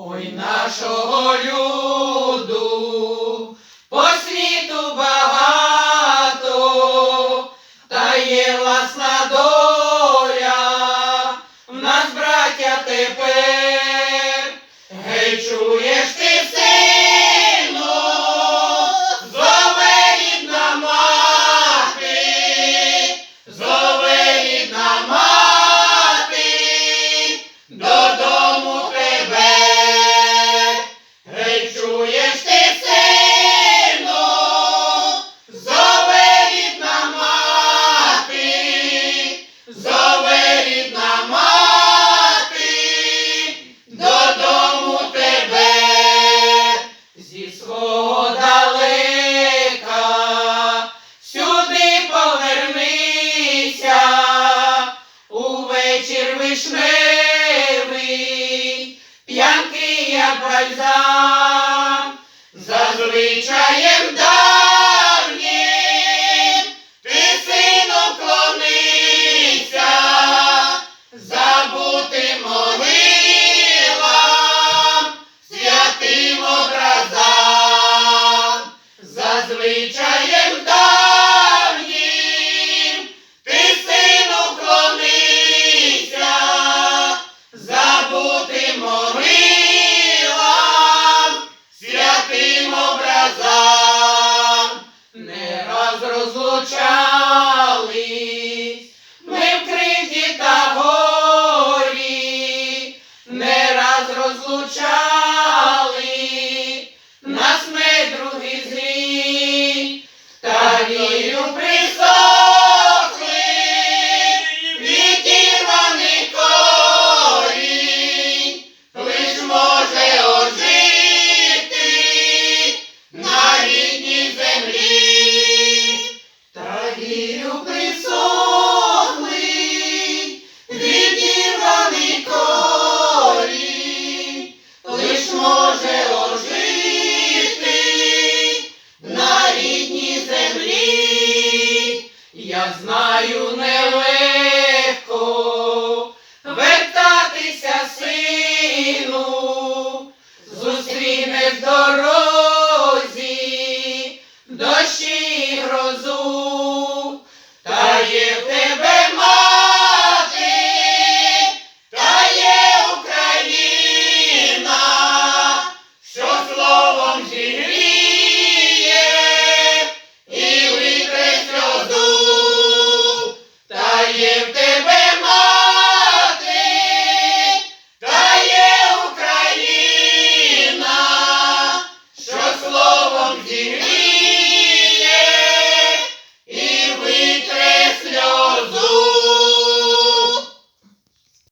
Ой нашого люду. вишневий, п'янкий, як бальзам, за звичаєм давнім ти сину клонися, забути могилам, святим образам, зазвичай. Tchau! дорозі, дощі грозу, та є в тебе мати, та є Україна, що словом зігріє і вітре сльозу, та є в тебе.